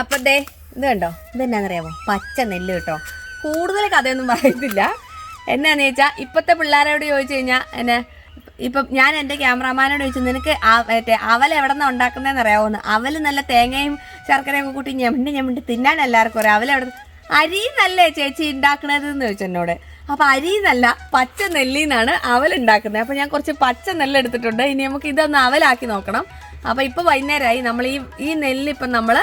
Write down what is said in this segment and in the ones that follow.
അപ്പൊ ദേ ഇത് കണ്ടോ? ഇതെന്നാന്നറിയാമോ പച്ച നെല്ല് കേട്ടോ. കൂടുതൽ കഥയൊന്നും പറയത്തില്ല. എന്നാന്ന് ചോദിച്ചാൽ ഇപ്പോഴത്തെ പിള്ളേരോട് ചോദിച്ചു കഴിഞ്ഞാൽ എന്നെ ഇപ്പം ഞാൻ എന്റെ ക്യാമറാമാനോട് ചോദിച്ചു നിനക്ക് മറ്റേ അവൽ എവിടെ നിന്നാണ് ഉണ്ടാക്കുന്നതെന്ന് അറിയാവുന്ന അവൽ നല്ല തേങ്ങയും ശർക്കരയും ഒക്കെ കൂട്ടി ഞമിണ്ട് ഞമിണ്ട് തിന്നാൻ എല്ലാവർക്കും അറിയാം. അവൽ എവിടെ അരി നല്ലേ ചേച്ചി ഉണ്ടാക്കണത് എന്ന് ചോദിച്ചു എന്നോട്. അപ്പൊ അരി നല്ല പച്ച നെല്ലിന്നാണ് അവൽ ഉണ്ടാക്കുന്നത് അപ്പൊ ഞാൻ കുറച്ച് പച്ച നെല്ല് എടുത്തിട്ടുണ്ട്. ഇനി നമുക്ക് ഇതൊന്ന് അവലാക്കി നോക്കണം. അപ്പൊ ഇപ്പൊ വൈകുന്നേരമായി നമ്മൾ ഈ ഈ നെല്ല് ഇപ്പം നമ്മൾ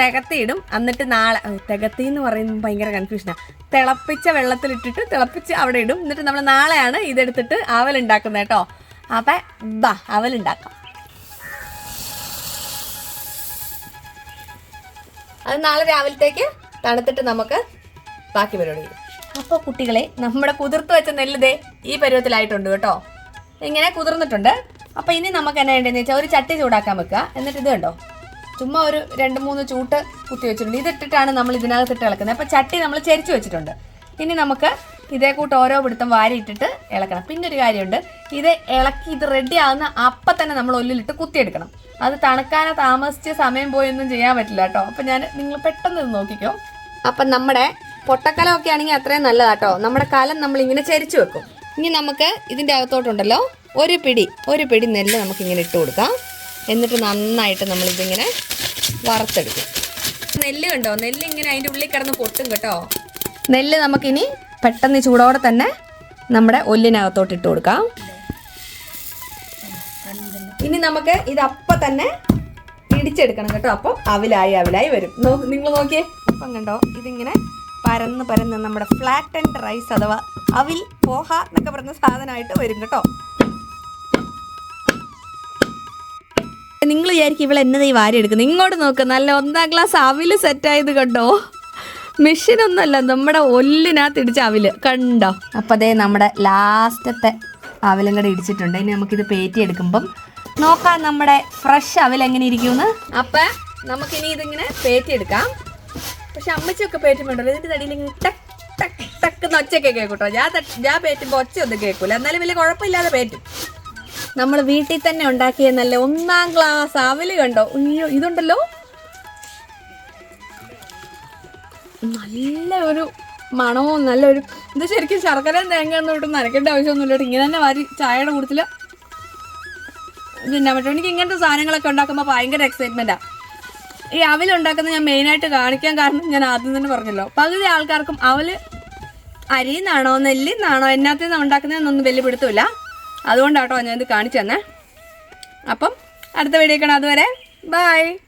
തികത്തിയിടും. എന്നിട്ട് നാളെ തികത്തി എന്ന് പറയുന്നത് ഭയങ്കര കൺഫ്യൂഷനാണ് തിളപ്പിച്ച വെള്ളത്തിലിട്ടിട്ട് തിളപ്പിച്ച് അവിടെ ഇടും. എന്നിട്ട് നമ്മൾ നാളെയാണ് ഇതെടുത്തിട്ട് അവൽ ഉണ്ടാക്കുന്നത് കേട്ടോ. അപ്പം ബാ അവൽ ഉണ്ടാക്കാം. അത് നാളെ രാവിലത്തേക്ക് തണുത്തിട്ട് നമുക്ക് ബാക്കി പരിപാടി ചെയ്യും. അപ്പോൾ കുട്ടികളെ നമ്മുടെ കുതിർത്ത് വെച്ച നെല്ല് ദേ ഈ പരുവത്തിലായിട്ടുണ്ട് കേട്ടോ. ഇങ്ങനെ കുതിർന്നിട്ടുണ്ട്. അപ്പോൾ ഇനി നമുക്ക് എന്നാ വേണ്ടതെന്ന് വെച്ചാൽ ഒരു ചട്ടി ചൂടാക്കാൻ വെക്കുക. എന്നിട്ട് ഇത് കണ്ടോ? ചുമ്മാ ഒരു രണ്ട് മൂന്ന് ചൂട്ട് കുത്തി വെച്ചിട്ടുണ്ട്. ഇതിട്ടിട്ടാണ് നമ്മൾ ഇതിനകത്തിട്ട് ഇളക്കുന്നത്. അപ്പോൾ ചട്ടി നമ്മൾ ചരിച്ചു വെച്ചിട്ടുണ്ട്. ഇനി നമുക്ക് ഇതേ കൂട്ട് ഓരോ പിടുത്തം വാരി ഇട്ടിട്ട് ഇളക്കണം. പിന്നെ ഒരു കാര്യമുണ്ട്. ഇത് ഇളക്കി ഇത് റെഡി ആകുന്ന അപ്പം തന്നെ നമ്മൾ ഒല്ലിലിട്ട് കുത്തിയെടുക്കണം. അത് തണുക്കാനോ താമസിച്ച് സമയം പോയൊന്നും ചെയ്യാൻ പറ്റില്ല കേട്ടോ. അപ്പം ഞാൻ നിങ്ങൾ പെട്ടെന്ന് ഇത് നോക്കിക്കോ. അപ്പം നമ്മുടെ പൊട്ടക്കലം ഒക്കെ ആണെങ്കിൽ അത്രയും നല്ലതാട്ടോ നമ്മുടെ കലം നമ്മൾ ഇങ്ങനെ ചരിച്ചു വെക്കും. ഇനി നമുക്ക് ഇതിന്റെ അകത്തോട്ടുണ്ടല്ലോ ഒരു പിടി ഒരു പിടി നെല്ല് നമുക്ക് ഇങ്ങനെ ഇട്ട് കൊടുക്കാം. എന്നിട്ട് നന്നായിട്ട് നമ്മളിതിങ്ങനെ വറുത്തെടുക്കും. നെല്ല് കണ്ടോ? നെല്ല് ഇങ്ങനെ അതിന്റെ ഉള്ളിൽ കിടന്ന് പൊട്ടും കേട്ടോ. നെല്ല് നമുക്കിനി പെട്ടെന്ന് ചൂടോടെ തന്നെ നമ്മുടെ ഒല്ലിനകത്തോട്ട് ഇട്ട് കൊടുക്കാം. ഇനി നമുക്ക് ഇത് അപ്പം തന്നെ ഇടിച്ചെടുക്കണം കേട്ടോ. അപ്പോൾ അവിലായി അവിലായി വരും. നിങ്ങൾ നോക്കിയേ. അപ്പം കണ്ടോ? ഇതിങ്ങനെ പരന്ന് പരന്ന് നമ്മുടെ ഫ്ലാറ്റ് ആൻഡ് റൈസ് അഥവാ അവിൽ പോഹ എന്നൊക്കെ പറയുന്ന സാധനമായിട്ട് വരും കേട്ടോ. നിങ്ങൾ വിചാരിക്കും ഇവൾ എന്നതാ ഈ വാരി എടുക്കുന്നത് ഇങ്ങോട്ട് നോക്ക്. നല്ല ഒന്നാം ക്ലാസ് അവിൽ സെറ്റായത് കണ്ടോ? മെഷീനൊന്നുമല്ല നമ്മുടെ ഒല്ലിനകത്ത് ഇടിച്ച അവിൽ. കണ്ടോ? അപ്പം അതേ നമ്മുടെ ലാസ്റ്റത്തെ അവലും കൂടെ ഇടിച്ചിട്ടുണ്ട്. ഇനി നമുക്കിത് പേറ്റി എടുക്കുമ്പം നോക്കാം നമ്മുടെ ഫ്രഷ് അവൽ എങ്ങനെ ഇരിക്കുമെന്ന്. അപ്പം നമുക്കിനി ഇതിങ്ങനെ പേറ്റി എടുക്കാം. പക്ഷെ അമ്മച്ചൊക്കെ പേറ്റുമ്പോണ്ടല്ലോ. ഇതിന്റെ തടിയിൽ ഇങ്ങനെ ടക്ക് ടക്ക് ടക്ക് എന്ന് ഒച്ചയൊക്കെ കേൾക്കൂട്ടോ ഞാൻ ഞാൻ പേറ്റുമ്പോൾ ഒച്ചയൊന്നും കേൾക്കൂല. എന്നാലും വലിയ കുഴപ്പമില്ലാതെ പേറ്റും. നമ്മൾ വീട്ടിൽ തന്നെ ഉണ്ടാക്കിയ നല്ല ഒന്നാം ക്ലാസ് അവൽ കണ്ടോ? അയ്യോ ഇതുണ്ടല്ലോ? നല്ല ഒരു മണവും നല്ലൊരു ഇത് ശരിക്കും ശർക്കര തേങ്ങ ഒന്നും ഇട്ട് നനക്കേണ്ട ആവശ്യമൊന്നുമില്ല. ഇങ്ങനെ തന്നെ വാരി ചായയുടെ കൂട്ടത്തിൽ പിന്നെ പറ്റും. എനിക്ക് ഇങ്ങനത്തെ സാധനങ്ങളൊക്കെ ഉണ്ടാക്കുമ്പോൾ ഭയങ്കര എക്സൈറ്റ്മെന്റാണ് ഈ അവൽ ഉണ്ടാക്കുന്നത് ഞാൻ മെയിനായിട്ട് കാണിക്കാൻ കാരണം ഞാൻ ആദ്യം തന്നെ പറഞ്ഞല്ലോ. പകുതി ആൾക്കാർക്കും അവൽ അരിന്നാണോ നെല്ലിന്നാണോ എന്നാത്തിൽ നിന്നാണ് ഉണ്ടാക്കുന്നതെന്നൊന്നും വലിയ അതുകൊണ്ടാട്ടോ ഞാനിത് കാണിച്ചു തന്നെ അപ്പം അടുത്ത വീഡിയോ കാണാം. അതുവരെ ബൈ.